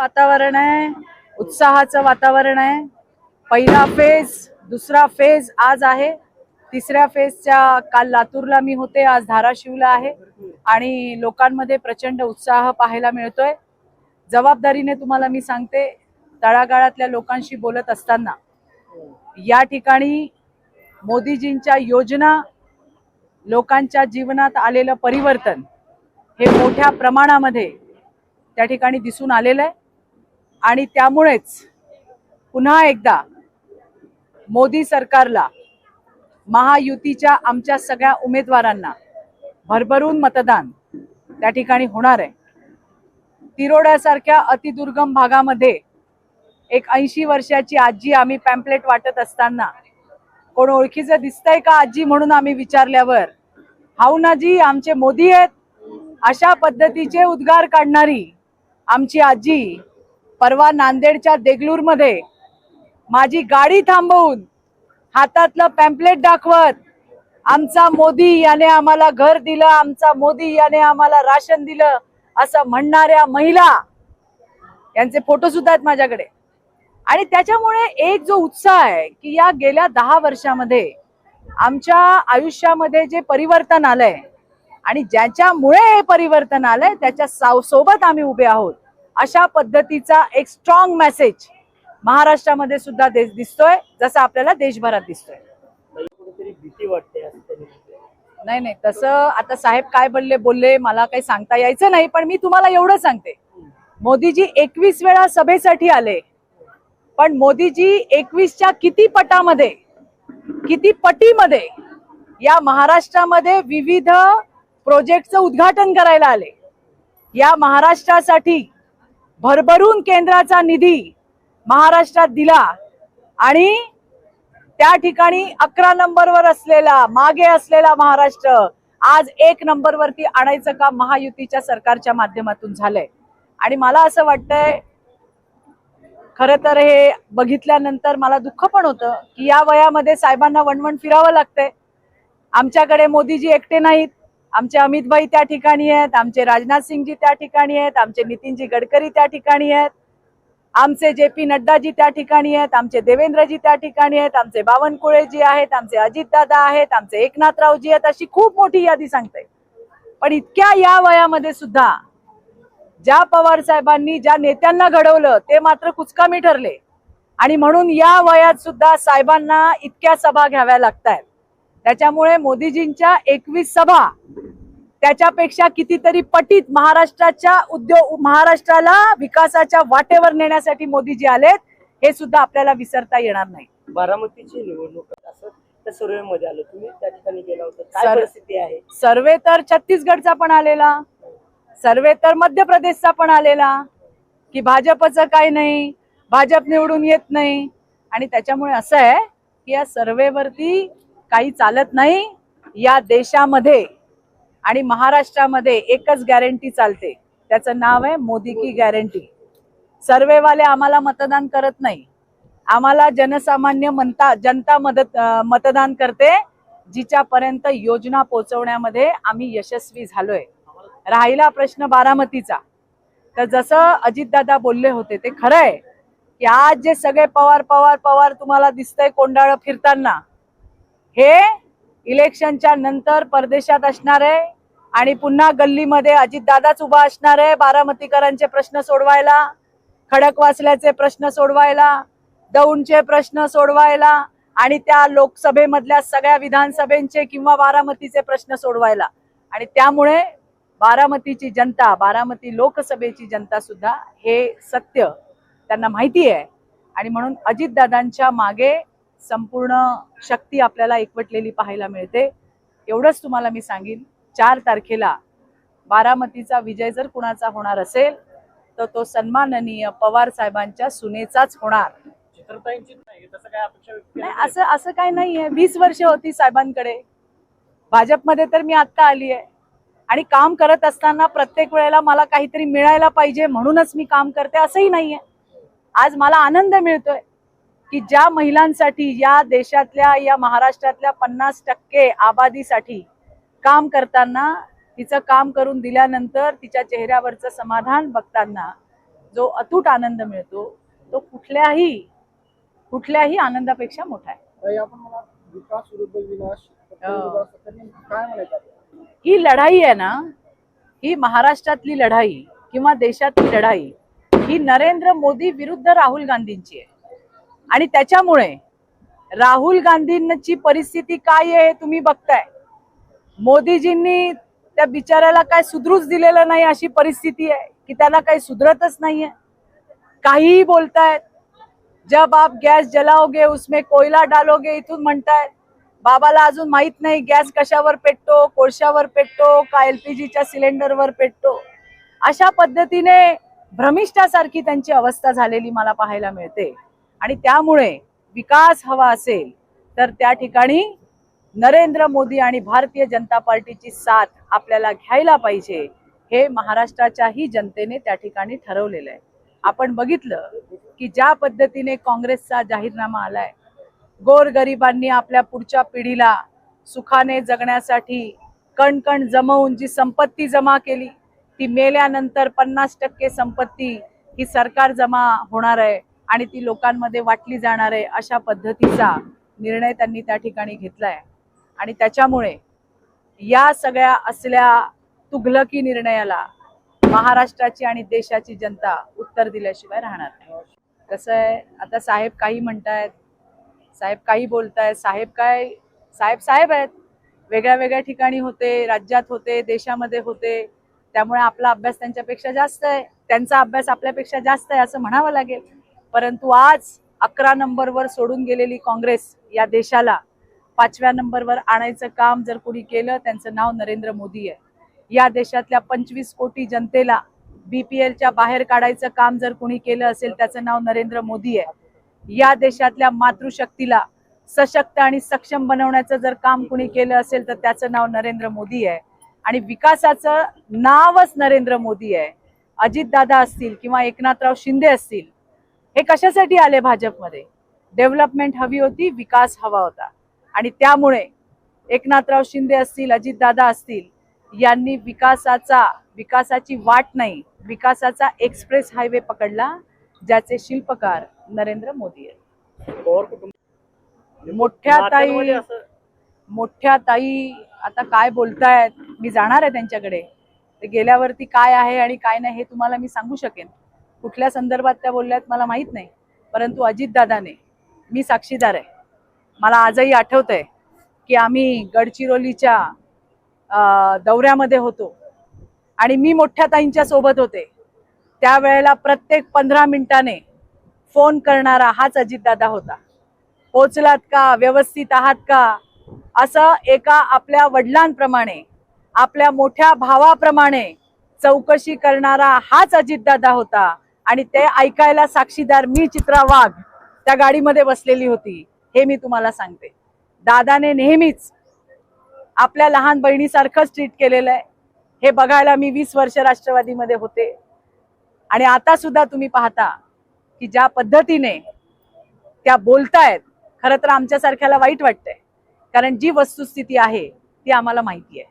वातावरण आहे उत्साहाचं वातावरण आहे. पहिला फेज दुसरा फेज आज आहे. तिसऱ्या फेजच्या काल लातूरला मी होते आज धाराशिवला आहे. आणि लोकांमध्ये प्रचंड उत्साह पाहायला मिळतोय. जबाबदारीने तुम्हाला मी सांगते तळागाळातल्या लोकांशी बोलत असताना या ठिकाणी मोदीजींच्या योजना लोकांच्या जीवनात आलेलं परिवर्तन हे मोठ्या प्रमाणामध्ये त्या ठिकाणी दिसून आलेलं आहे. आणि त्यामुळेच पुन्हा एकदा मोदी सरकारला महायुतीच्या आमच्या सगळ्या उमेदवारांना भरभरून मतदान त्या ठिकाणी होणार आहे. तिरोड्यासारख्या अतिदुर्गम भागामध्ये एक ऐंशी वर्षाची आजी आम्ही पॅम्पलेट वाटत असताना कोण ओळखीचं दिसतंय का आजी म्हणून आम्ही विचारल्यावर हाऊ आमचे मोदी आहेत. अशा पद्धतीचे उद्गार काढणारी आमची आजी परवा नांदेडच्या देगलूरमध्ये माझी गाडी थांबवून हातातलं पॅम्पलेट दाखवत आमचा मोदी याने आम्हाला घर दिलं आमचा मोदी याने आम्हाला राशन दिलं असं म्हणणाऱ्या महिला यांचे फोटो सुद्धा आहेत माझ्याकडे. आणि त्याच्यामुळे एक जो उत्साह आहे की या गेल्या दहा वर्षामध्ये आमच्या आयुष्यामध्ये जे परिवर्तन आलंय आणि ज्याच्यामुळे हे परिवर्तन आलंय त्याच्या साव- सोबत आम्ही उभे आहोत. अशा पद्धतीचा एक स्ट्रॉंग मेसेज महाराष्ट्रामध्ये सुद्धा दिसतोय जसा आपल्याला देशभरात दिसतोय. भीती वाटते. नाही नाही तसं आता साहेब काय बोलले बोलले मला काही सांगता यायचं नाही पण मी तुम्हाला एवढं सांगते. मोदीजी एकवीस वेळा सभेसाठी आले पण मोदीजी एकवीसच्या किती पटामध्ये किती पटीमध्ये या महाराष्ट्रामध्ये विविध प्रोजेक्टचं उद्घाटन करायला आले. या महाराष्ट्रासाठी भरभरून केंद्राचा निधी महाराष्ट्रात दिला आणि त्या ठिकाणी अकरा नंबरवर असलेला मागे असलेला महाराष्ट्र आज एक नंबरवरती आणायचं काम महायुतीच्या सरकारच्या माध्यमातून झालंय. आणि मला असं वाटतंय खर तर हे बघितल्यानंतर मला दुःख पण होतं की या वयामध्ये साहेबांना वणवण फिरावं लागतंय. आमच्याकडे मोदीजी एकटे नाहीत. आमचे अमितभाई त्या ठिकाणी आहेत आमचे राजनाथ सिंगजी त्या ठिकाणी आहेत आमचे नितीनजी गडकरी त्या ठिकाणी आहेत आमचे जे पी नड्डाजी त्या ठिकाणी आहेत आमचे देवेंद्रजी त्या ठिकाणी आहेत आमचे बावनकुळेजी आहेत आमचे अजितदादा आहेत आमचे एकनाथरावजी आहेत अशी खूप मोठी यादी सांगते पण इतक्या या वयामध्ये सुद्धा ज्या पवार साहेबांनी ज्या नेत्यांना घडवलं ते मात्र कुचकामी ठरले. आणि म्हणून या वयात सुद्धा साहेबांना इतक्या सभा घ्याव्या लागतायत. त्याच्यामुळे मोदीजींच्या एकवीस सभा त्याच्यापेक्षा कितीतरी पटीत महाराष्ट्राच्या उद्योग महाराष्ट्राला विकासाच्या वाटेवर नेण्यासाठी मोदीजी आलेत हे सुद्धा आपल्याला विसरता येणार नाही. बारामतीची निवडणूक असं त्या सर्वेमध्ये आलं. तुम्ही त्या ठिकाणी गेला होता. काय सर- परिस्थिती आहे? सर्वे तर छत्तीसगडचा पण आलेला. सर्वे तर मध्य प्रदेशचा पण आलेला. की भाजपचं काय नाही भाजप निवडून येत नाही. आणि त्याच्यामुळे असं आहे की या सर्वेवरती काही चालत नाही. या देशामध्ये आणि महाराष्ट्रामध्ये एकच गॅरंटी चालते. त्याचं नाव आहे मोदी की गॅरंटी सर्वेवाले आम्हाला मतदान करत नाही. आम्हाला जनसामान्य म्हणता जनता मदत मतदान करते जिच्यापर्यंत योजना पोहोचवण्यामध्ये आम्ही यशस्वी झालोय. राहिला प्रश्न बारामतीचा. तर जसं अजितदादा बोलले होते ते खरं आहे की आज जे सगळे पवार पवार पवार तुम्हाला दिसतंय कोंडाळ फिरताना हे इलेक्शनच्या नंतर परदेशात असणार आहे आणि पुन्हा गल्लीमध्ये अजितदादाच उभा असणार आहे बारामतीकरांचे प्रश्न सोडवायला खडकवासल्याचे प्रश्न सोडवायला दौंडचे प्रश्न सोडवायला आणि त्या लोकसभेमधल्या सगळ्या विधानसभेचे किंवा बारामतीचे प्रश्न सोडवायला. आणि त्यामुळे बारामतीची जनता बारामती लोकसभेची जनता सुद्धा हे सत्य त्यांना माहिती आहे. आणि म्हणून अजितदादांच्या मागे संपूर्ण शक्ती आपल्याला एकवटलेली पाहायला मिळते. एवढंच तुम्हाला मी सांगेन. चार तारखेला बारामतीचा विजय जर कुणाचा होणार असेल तर तो सन्माननीय पवार साहेबांच्या सुनेचाच होणार. नाही काय असं असं काही नाहीये. वीस वर्ष होती साहेबांकडे. भाजपमध्ये तर मी आत्ता आली आहे आणि काम करत असताना प्रत्येक वेळेला मला काहीतरी मिळायला पाहिजे म्हणूनच मी काम करते असंही नाहीये. आज मला आनंद मिळतोय. की ज्या महिलांसाठी या देशातल्या या महाराष्ट्रातल्या पन्नास टक्के आबादीसाठी काम करताना तिचं काम करून दिल्यानंतर तिच्या चेहऱ्यावरचं समाधान बघताना जो अतूट आनंद मिळतो तो कुठल्याही कुठल्याही आनंदापेक्षा मोठा आहे. हो. ही लढाई आहे ना ही महाराष्ट्रातली लढाई किंवा देशातली लढाई ही नरेंद्र मोदी विरुद्ध राहुल गांधींची आहे. आणि त्याच्यामुळे राहुल गांधींची परिस्थिती काय आहे तुम्ही बघताय. मोदीजींनी त्या बिचाऱ्याला काय सुधरूच दिलेलं नाही अशी परिस्थिती आहे की त्यांना काही सुधरतच नाहीये. काहीही बोलतायत. जब आप गॅस जलाओगे उसमें कोयला डालोगे इथून म्हणतायत बाबाला अजून माहीत नाही गॅस कशावर पेटतो कोळशावर पेटतो का एलपीजीच्या सिलेंडरवर पेटतो. अशा पद्धतीने भ्रमिष्ठासारखी त्यांची अवस्था झालेली मला पाहायला मिळते. आणि त्यामुळे विकास हवा असेल तर त्या ठिकाणी नरेंद्र मोदी आणि भारतीय जनता पार्टीची साथ आपल्याला घ्यायला पाहिजे हे महाराष्ट्राच्याही जनतेने त्या ठिकाणी ठरवलेलं आहे. आपण बघितलं की ज्या पद्धतीने काँग्रेसचा जाहीरनामा आलाय गोरगरिबांनी आपल्या पुढच्या पिढीला सुखाने जगण्यासाठी कणकण जमवून जी संपत्ती जमा केली ती मेल्यानंतर पन्नास टक्के संपत्ती ही सरकार जमा होणार आहे. आणि ती लोकांमध्ये वाटली जाणार आहे अशा पद्धतीचा निर्णय त्यांनी त्या ठिकाणी घेतलाय. आणि त्याच्यामुळे या सगळ्या असल्या तुघलकी निर्णयाला महाराष्ट्राची आणि देशाची जनता उत्तर दिल्याशिवाय राहणार नाही. कसं आहे आता साहेब काही म्हणतायत साहेब काही बोलतायत साहेब काय साहेब साहेब आहेत. वेगळ्या वेगळ्या ठिकाणी होते राज्यात होते देशामध्ये होते. त्यामुळे आपला अभ्यास त्यांच्यापेक्षा जास्त आहे. त्यांचा अभ्यास आपल्यापेक्षा जास्त आहे असं म्हणावं लागेल. परंतु आज अकरा नंबरवर सोडून गेलेली काँग्रेस या देशाला पाचव्या नंबरवर आणायचं काम जर कोणी केलं त्यांचं नाव नरेंद्र मोदी आहे. या देशातल्या पंचवीस कोटी जनतेला बीपीएलच्या बाहेर काढायचं काम जर कोणी केलं असेल त्याचं नाव नरेंद्र मोदी आहे. या देशातल्या मातृशक्तीला सशक्त आणि सक्षम बनवण्याचं जर काम कुणी केलं असेल तर त्याचं नाव नरेंद्र मोदी आहे. आणि विकासाचं नावच नरेंद्र मोदी आहे. अजितदादा असतील किंवा एकनाथराव शिंदे असतील हे कशासाठी आले भाजपमध्ये? डेव्हलपमेंट हवी होती विकास हवा होता. आणि त्यामुळे एकनाथराव शिंदे असतील अजितदादा असतील यांनी विकासाचा विकासाची वाट नाही विकासाचा एक्सप्रेस हायवे पकडला ज्याचे शिल्पकार नरेंद्र मोदी आहेत. मोठ्या ताई मोठ्या ताई आता काय बोलतायत? मी जाणार आहे त्यांच्याकडे. ते गेल्यावरती काय आहे आणि काय नाही हे तुम्हाला मी सांगू शकेन. कुठल्या संदर्भात त्या बोलल्यात मला माहीत नाही परंतु अजितदादाने मी साक्षीदार आहे. मला आजही आठवत आहे की आम्ही गडचिरोलीच्या अं, दौऱ्यामध्ये होतो आणि मी मोठ्या ताईंच्या सोबत होते. त्यावेळेला प्रत्येक पंधरा मिनिटाने फोन करणारा हाच अजितदादा होता. पोचलात का व्यवस्थित आहात का? असं एका आपल्या वडिलांप्रमाणे आपल्या मोठ्या भावाप्रमाणे चौकशी करणारा हाच अजितदादा होता. आणि ते ऐकायला साक्षीदार मी चित्रा वाघ त्या गाडीमध्ये बसलेली होती हे मी तुम्हाला सांगते. दादाने नेहमीच आपल्या लहान बहिणीसारखंच ट्रीट केलेलं आहे. हे बघायला मी वीस वर्ष राष्ट्रवादीमध्ये होते. आणि आता सुद्धा तुम्ही पाहता की ज्या पद्धतीने त्या बोलतायत खरं तर आमच्यासारख्याला वाईट वाटतंय. कारण जी वस्तुस्थिती आहे ती आम्हाला माहिती आहे.